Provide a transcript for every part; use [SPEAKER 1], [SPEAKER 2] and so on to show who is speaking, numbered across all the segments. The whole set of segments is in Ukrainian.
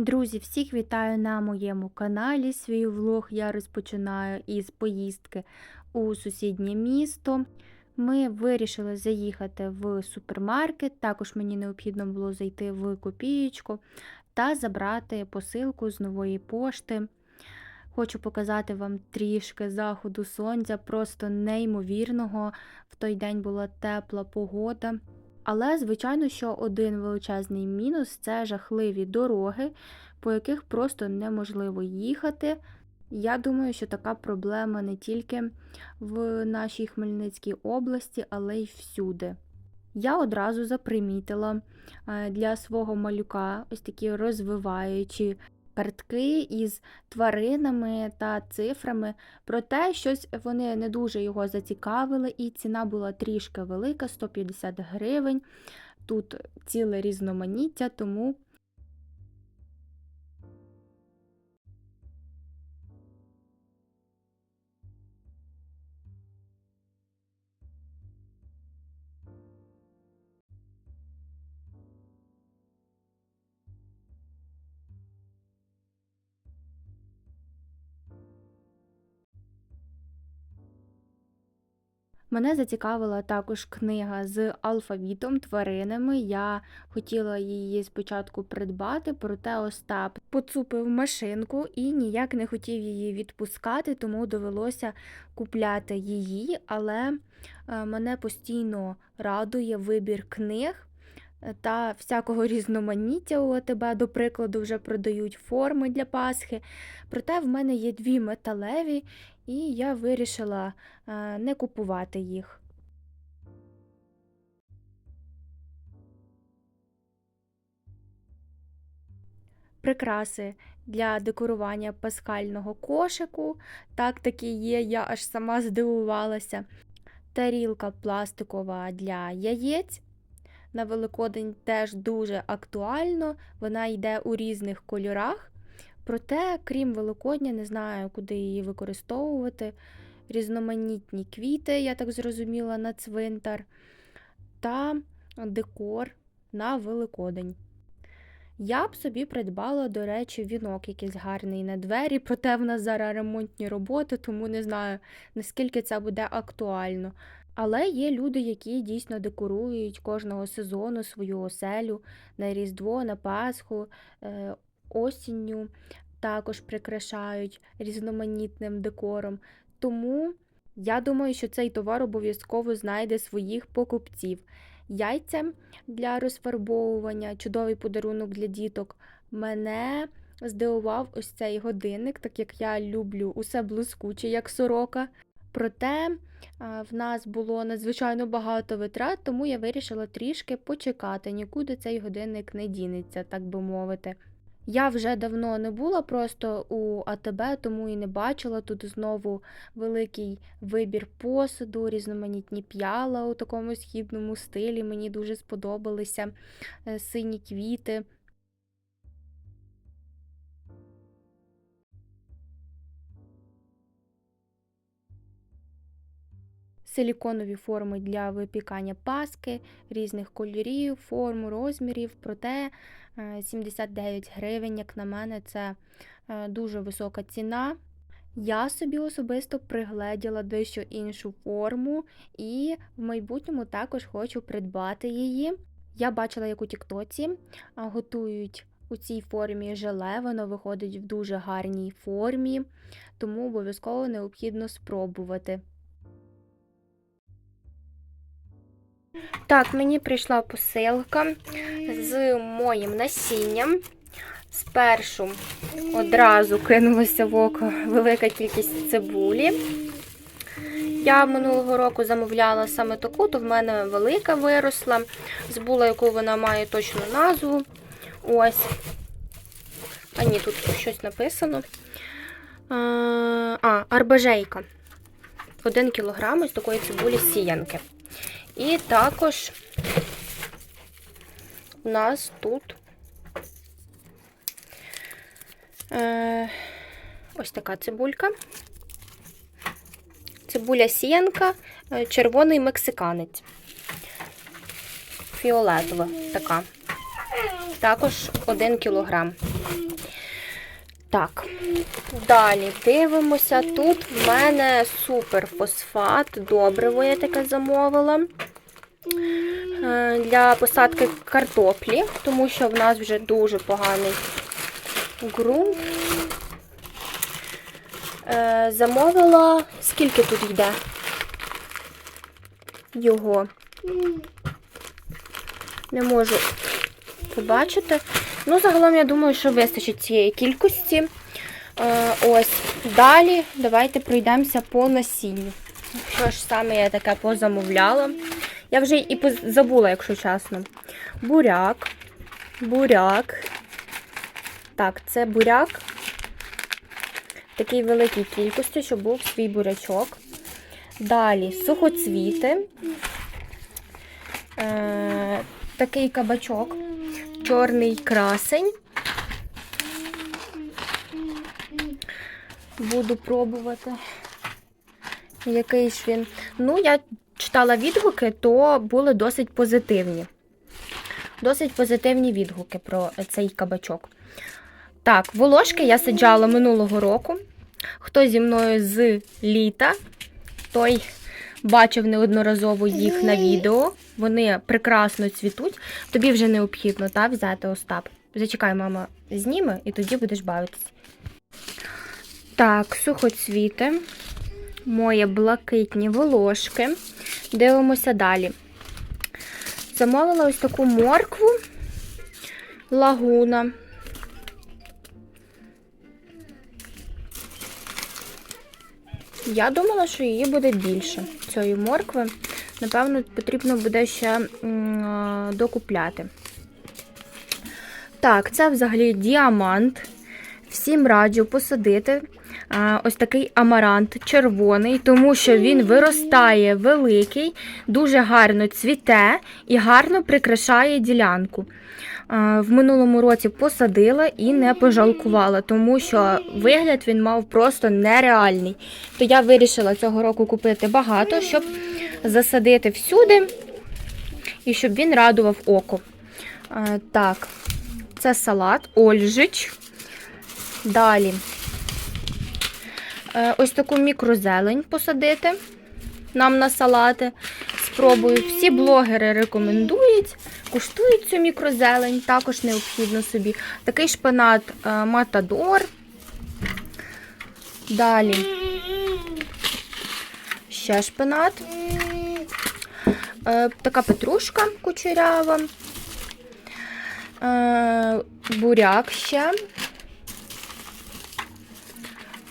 [SPEAKER 1] Друзі, всіх вітаю на моєму каналі. Свій влог я розпочинаю із поїздки у сусіднє місто. Ми вирішили заїхати в супермаркет. Також мені необхідно було зайти в копієчку та забрати посилку з нової пошти. Хочу показати вам трішки заходу сонця, просто неймовірного. В той день була тепла погода. Але, звичайно, що один величезний мінус це жахливі дороги, по яких просто неможливо їхати. Я думаю, що така проблема не тільки в нашій Хмельницькій області, але й всюди. Я одразу запримітила е, для свого малюка ось такі розвиваючі картки із тваринами та цифрами. Проте щось вони не дуже його зацікавили, і ціна була трішки велика 150 гривень. Тут ціле різноманіття, тому. Мене зацікавила також книга з алфавітом, тваринами. Я хотіла її спочатку придбати, проте Остап поцупив машинку і ніяк не хотів її відпускати, тому довелося купляти її. Але е, мене постійно радує вибір книг. Та всякого різноманіття у АТБ, до прикладу, вже продають форми для Пасхи. Проте в мене є дві металеві, і я вирішила е, не купувати їх. Прикраси для декорування пасхального кошику. Так таки є, я аж сама здивувалася. Тарілка пластикова для яєць. На Великодень теж дуже актуально, вона йде у різних кольорах. Проте, крім Великодня, не знаю, куди її використовувати. Різноманітні квіти, я так зрозуміла, на цвинтар та декор на Великодень. Я б собі придбала, до речі, вінок якийсь гарний на двері, проте в нас зараз ремонтні роботи, тому не знаю, наскільки це буде актуально. Але є люди, які дійсно декорують кожного сезону свою оселю на Різдво, на Пасху, е, осінню також прикрашають різноманітним декором. Тому я думаю, що цей товар обов'язково знайде своїх покупців. Яйця для розфарбовування, чудовий подарунок для діток. Мене здивував ось цей годинник, так як я люблю усе блискуче, як сорока. Проте в нас було надзвичайно багато витрат, тому я вирішила трішки почекати, нікуди цей годинник не дінеться, так би мовити. Я вже давно не була просто у АТБ, тому і не бачила. Тут знову великий вибір посуду, різноманітні п'яла у такому східному стилі. Мені дуже сподобалися е, сині квіти. Силіконові форми для випікання паски різних кольорів, форм, розмірів, проте 79 е, гривень, як на мене, це е, дуже висока ціна. Я собі особисто пригледіла дещо іншу форму, і в майбутньому також хочу придбати її. Я бачила, як у Тіктоці готують у цій формі желе, воно виходить в дуже гарній формі, тому обов'язково необхідно спробувати. Так, мені прийшла посилка з моїм насінням. Спершу одразу кинулася в око велика кількість цибулі. Я минулого року замовляла саме таку, то в мене велика виросла. Збула, яку вона має точну назву. Ось. А ні, тут щось написано. А, арбажейка. Один кілограм ось такої цибулі сіянки. І також у нас тут е, ось така цибулька. Цибуля сіянка, е, червоний мексиканець. Фіолетова така. Також 1 кілограм. Так, далі дивимося. Тут в мене суперфосфат, добриво я таке замовила. Е, Для посадки картоплі, тому що в нас вже дуже поганий ґрунт. Е, Замовила. Скільки тут йде? Його. Не можу побачити. Ну, загалом, я думаю, що вистачить цієї кількості. Е, ось. Далі давайте пройдемося по насінню. Що ж саме я таке позамовляла? Я вже і забула, якщо чесно. Буряк. Буряк. Так, це буряк. В такій великій кількості, щоб був свій бурячок. Далі сухоцвіти. Е, такий кабачок. Чорний красень. Буду пробувати. Який ж він. Ну, я читала відгуки, то були досить позитивні. Досить позитивні відгуки про цей кабачок. Так, волошки я саджала минулого року. Хто зі мною з літа, той бачив неодноразово їх на відео. Вони прекрасно цвітуть. Тобі вже необхідно та, взяти Остап. Зачекай, мама зніме, і тоді будеш бавитись. Так, сухоцвіти. Моє блакитні волошки. Дивимося далі. Замовила ось таку моркву лагуна. Я думала, що її буде більше цієї моркви. Напевно, потрібно буде ще докупляти. Так, це взагалі діамант. Всім раджу посадити ось такий амарант червоний, тому що він виростає великий, дуже гарно цвіте і гарно прикрашає ділянку. В минулому році посадила і не пожалкувала, тому що вигляд він мав просто нереальний. То я вирішила цього року купити багато, щоб засадити всюди і щоб він радував око. Так, це салат, ольжич. Далі. Е, Ось таку мікрозелень посадити нам на салати. Спробую. Всі блогери рекомендують, куштують цю мікрозелень, також необхідно собі. Такий шпинат е, Матадор. Далі. Ще шпинат. Е, Така петрушка кучерява. Буряк ще.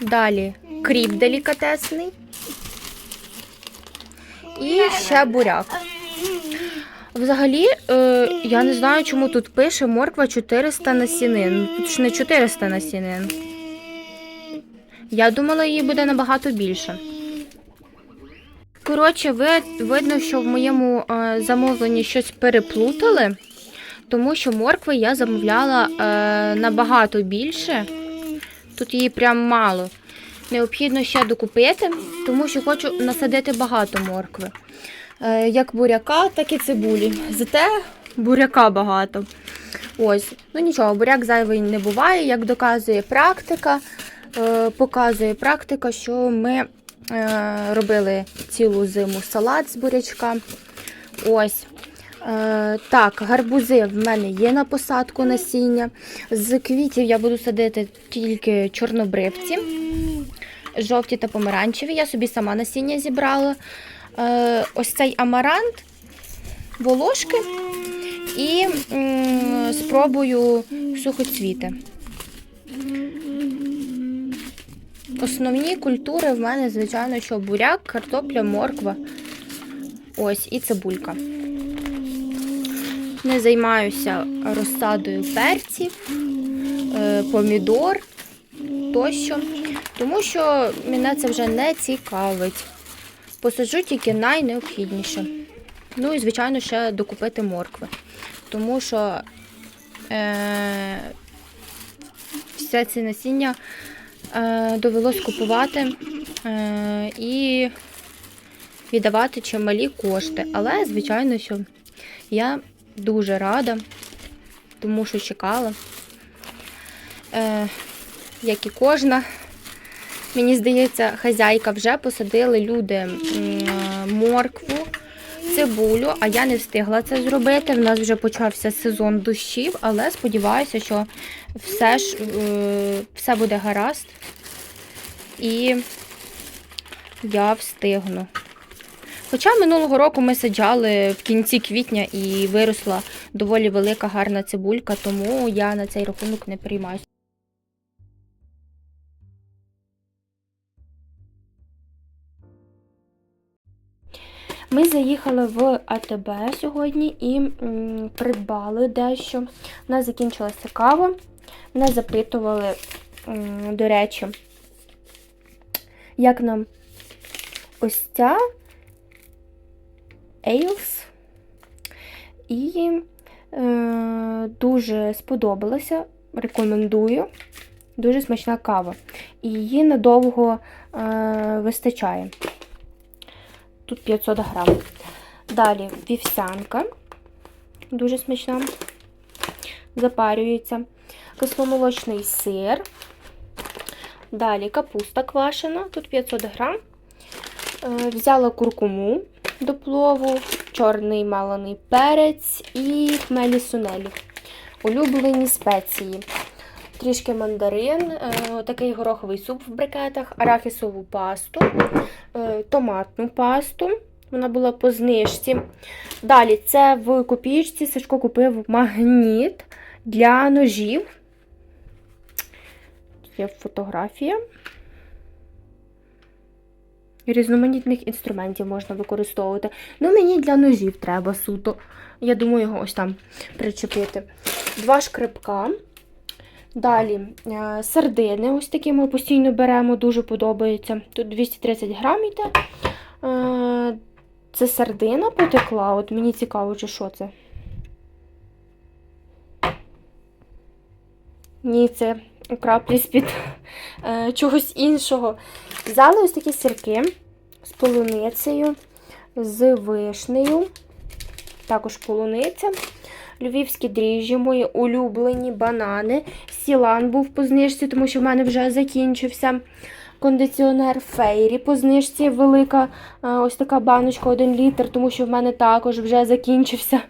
[SPEAKER 1] Далі кріп делікатесний. І ще буряк. Взагалі, е, я не знаю, чому тут пише морква 400 насінин. Тут ж не 400 насінин. Я думала, її буде набагато більше. Коротше, ви, видно, що в моєму е, замовленні щось переплутали, тому що моркви я замовляла е, набагато більше. Тут її прям мало. Необхідно ще докупити, тому що хочу насадити багато моркви. Е, як буряка, так і цибулі. Зате буряка багато. Ось, ну нічого, буряк зайвий не буває, як доказує практика. Е, показує практика, що ми е, робили цілу зиму салат з бурячка. Ось. Е, так, гарбузи в мене є на посадку насіння. З квітів я буду садити тільки чорнобривці, жовті та помаранчеві. Я собі сама насіння зібрала. Е, ось цей амарант, волошки і спробую сухоцвіти. Основні культури в мене, звичайно, що буряк, картопля, морква. Ось і цибулька. Не займаюся розсадою перців, е, помідор тощо, тому що мене це вже не цікавить. Посаджу тільки найнеобхідніше. Ну і, звичайно, ще докупити моркви. Тому що е, все це насіння е, довелось купувати е, і віддавати чималі кошти. Але, звичайно, що я дуже рада, тому що чекала. Е, як і кожна. Мені здається, хазяйка вже посадили люди моркву, цибулю, а я не встигла це зробити. В нас вже почався сезон дощів, але сподіваюся, що все ж е, все буде гаразд. І я встигну. Хоча минулого року ми саджали в кінці квітня і виросла доволі велика гарна цибулька, тому я на цей рахунок не приймаюся. Ми заїхали в АТБ сьогодні і придбали дещо. У нас закінчилася кава. Мене запитували, до речі, як нам ось ця Ейлс. І е, дуже сподобалося. Рекомендую. Дуже смачна кава. І її надовго е, вистачає. Тут 500 грам. Далі вівсянка. Дуже смачна. Запарюється. Кисломолочний сир. Далі капуста квашена, тут 500 грам. Е, Взяла куркуму до плову, чорний маланий перець і хмелі сунелі. Улюблені спеції. Трішки мандарин, е, такий гороховий суп в брикетах, арахісову пасту, е, томатну пасту. Вона була по знижці. Далі це в копійці Сашко купив магніт для ножів. Є фотографія. Різноманітних інструментів можна використовувати. Ну, мені для ножів треба суто. Я думаю, його ось там причепити. Два шкрипка. Далі е, сардини, ось такі ми постійно беремо, дуже подобається. Тут 230 грам йде. Е, Це сардина потекла. От мені цікаво, чи що це. Ні, це краплі з-під е, чогось іншого. Взяли ось такі сирки з полуницею, з вишнею, також полуниця. Львівські дріжджі, мої улюблені банани. Сілан був по знижці, тому що в мене вже закінчився. Кондиціонер Фейрі по знижці велика е, ось така баночка 1 літр, тому що в мене також вже закінчився.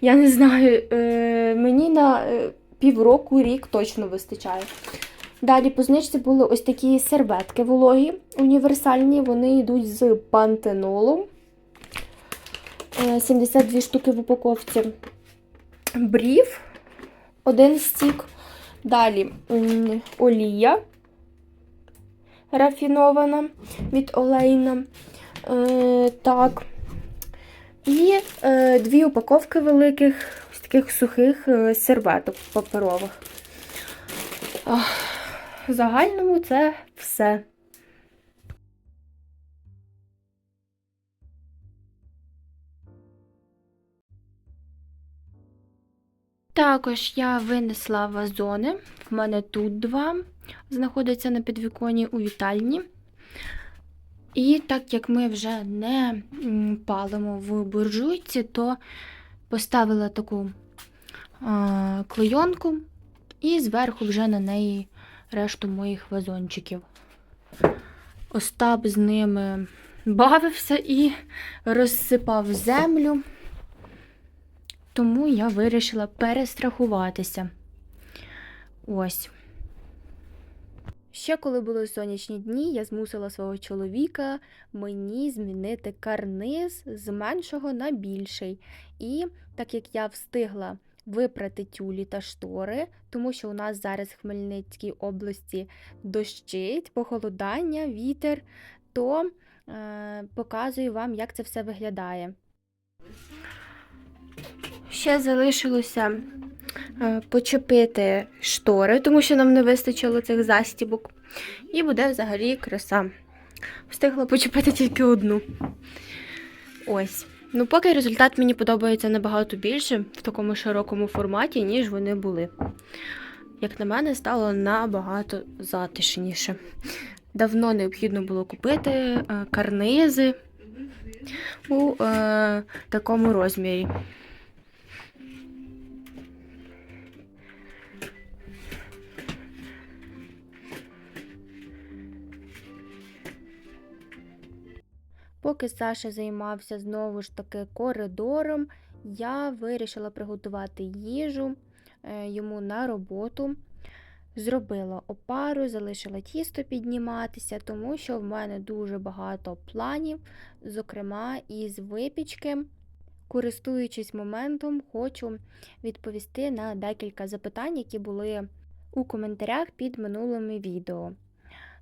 [SPEAKER 1] Я не знаю, е, мені на е, півроку, рік точно вистачає. Далі по знижці були ось такі серветки вологі, універсальні. Вони йдуть з пантенолом. Е, 72 штуки в упаковці. Брів, один стік. Далі олія рафінована від олейна. Е, так. І е, дві упаковки великих, ось таких сухих е, серветок паперових. В загальному це все. Також я винесла вазони. В мене тут два знаходяться на підвіконі у вітальні. І так як ми вже не палимо в буржуйці, то поставила таку а, клейонку і зверху вже на неї решту моїх вазончиків. Остап з ними бавився і розсипав землю. Тому я вирішила перестрахуватися. Ось. Ще коли були сонячні дні, я змусила свого чоловіка мені змінити карниз з меншого на більший. І так як я встигла випрати тюлі та штори, тому що у нас зараз в Хмельницькій області дощить, похолодання, вітер, то е, показую вам, як це все виглядає. Ще залишилося е, почепити штори, тому що нам не вистачило цих застібок. І буде взагалі краса. Встигла почепити тільки одну. Ось. Ну, поки результат мені подобається набагато більше в такому широкому форматі, ніж вони були. Як на мене, стало набагато затишніше. Давно необхідно було купити е, карнизи у е, такому розмірі. Поки Саша займався знову ж таки коридором, я вирішила приготувати їжу е, йому на роботу. Зробила опару, залишила тісто підніматися, тому що в мене дуже багато планів, зокрема із випічки. Користуючись моментом, хочу відповісти на декілька запитань, які були у коментарях під минулими відео.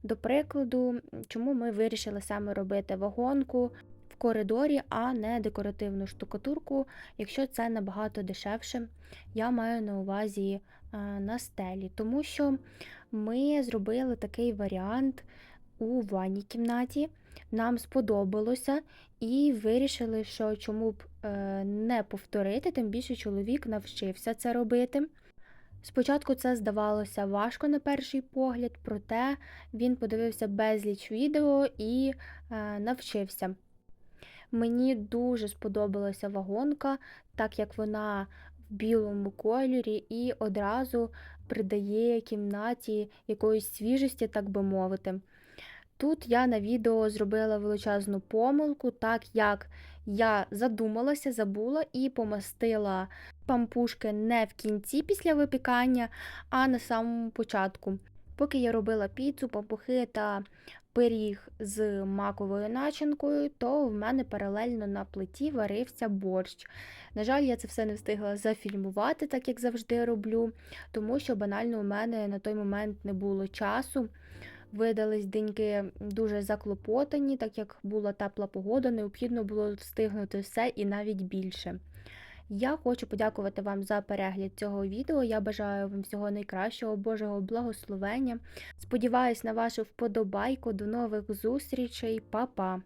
[SPEAKER 1] До прикладу, чому ми вирішили саме робити вагонку в коридорі, а не декоративну штукатурку, якщо це набагато дешевше, я маю на увазі е, на стелі, тому що ми зробили такий варіант у ванній кімнаті. Нам сподобалося і вирішили, що чому б е, не повторити, тим більше чоловік навчився це робити. Спочатку це здавалося важко на перший погляд, проте він подивився безліч відео і е, навчився. Мені дуже сподобалася вагонка, так як вона в білому кольорі і одразу придає кімнаті якоїсь свіжості, так би мовити. Тут я на відео зробила величезну помилку, так як я задумалася, забула і помастила пампушки не в кінці після випікання, а на самому початку. Поки я робила піцу, пампухи та пиріг з маковою начинкою, то в мене паралельно на плиті варився борщ. На жаль, я це все не встигла зафільмувати, так як завжди роблю, тому що банально у мене на той момент не було часу. Видались деньки дуже заклопотані, так як була тепла погода, необхідно було встигнути все і навіть більше. Я хочу подякувати вам за перегляд цього відео. Я бажаю вам всього найкращого, Божого благословення. Сподіваюсь на вашу вподобайку. До нових зустрічей, Па-па!